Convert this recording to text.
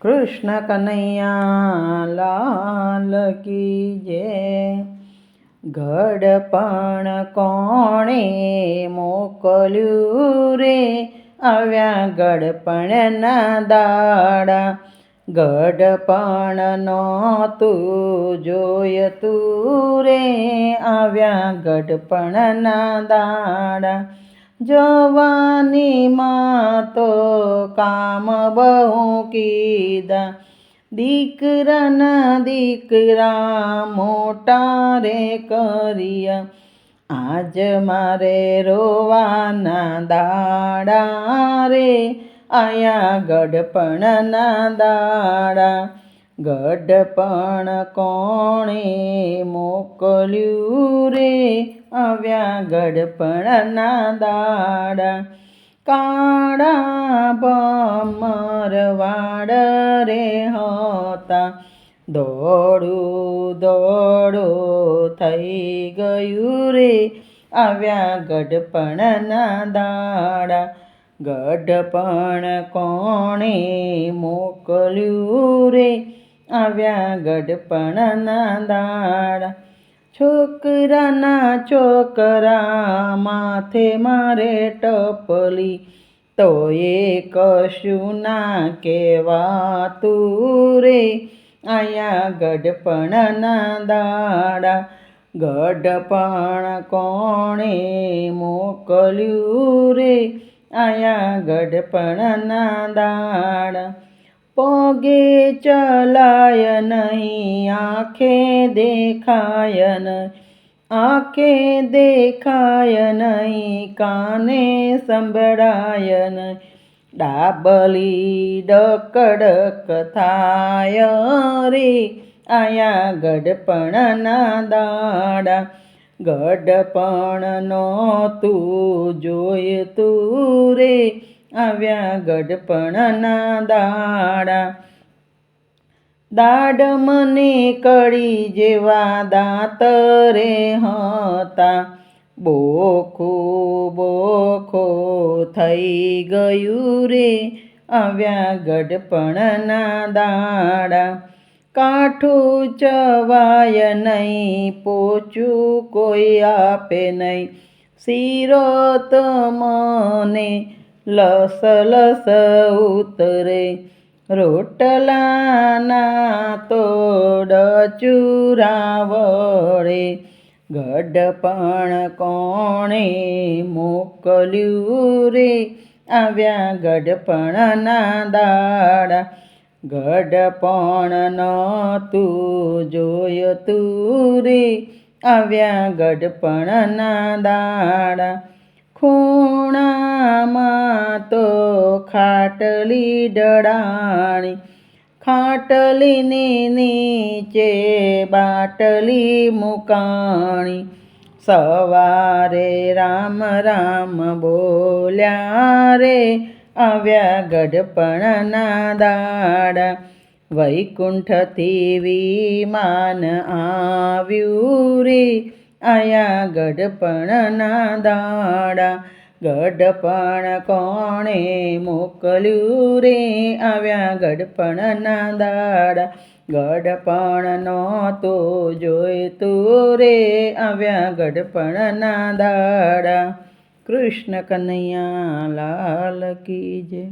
કૃષ્ણ કનૈયા લાલ કી જય ઘડપણ કોણે મોકલ્યું રે? આવ્યા ગડપણના દાડા. ગડપણ નહોતું જોયતું રે. આવ્યા ગડપણના દાડા. જવાનીમાં તો કામ બહુ કીધા. દીકરાના દીકરા મોટા રે કર્યા. આજ મારે રોવાના દાડા રે, આયા ગઢપણના દાડા. ગઢપણ કોણે મોકલ્યું રે? આવ્યા ગડપણના દાડા. કાળા બમરવાડ રે હતા. દોડું દોડું થઈ ગયું રે. આવ્યા ગઢપણના દાડા. ગઢપણ કોણે મોકલ્યું રે? આવ્યા ગઢપણના દાડા. છોકરાના છોકરા માથે મારે ટપલી, તો એ કશું ના કહેવાતું રે. આયા ગઢપણના દાડા, ગઢપણ કોણે મોકલ્યું રે? આયા ગડપણના દાડા પગે ચલાય નહીં, આંખે દેખાય નહીં, આંખે દેખાય નહીં, કાને સંભળાય નહીં. ડાબલી ડકડક થાય રે, આયા ગડપણના દાડા. ગડપણ નહોતું જોયતું રે આવ્યા ગઢપણના દાડા. દાડ મને કડી જેવા દાતરે હતા. બોખો બોખો થઈ ગયું રે. આવ્યા ગઢપણના દાડા. કાઠું ચવાય નહીં, પોચું કોઈ આપે નહીં. શીરો તો મને લસ લસ ઉતરે. રોટલાના તોડ ચૂરાવડે ગઢપણ કોણે મોકલ્યું રે? આવ્યા ગડપણના દાડા. ન તું જોયતું રે. આવ્યા ગઢપણના દાડા. ખૂણામાં તો ખાટલી ડળાણી ખાટલીની નીચે બાટલી મુકાણી. સવારે રામ રામ બોલ્યા રે, આવ્યા ગડપણના દાડા. વૈકુંઠથી વિમાન આવ્યું રે. આયા ગઢપણના દાડા, ગઢપણ કોણે મોકલ્યું રે? આવ્યા ગઢપણના દાડા ગડપણ તો જોઈતું રે. આવ્યા ગઢપણના દાડા, કૃષ્ણ કનૈયા લાલ કી જય.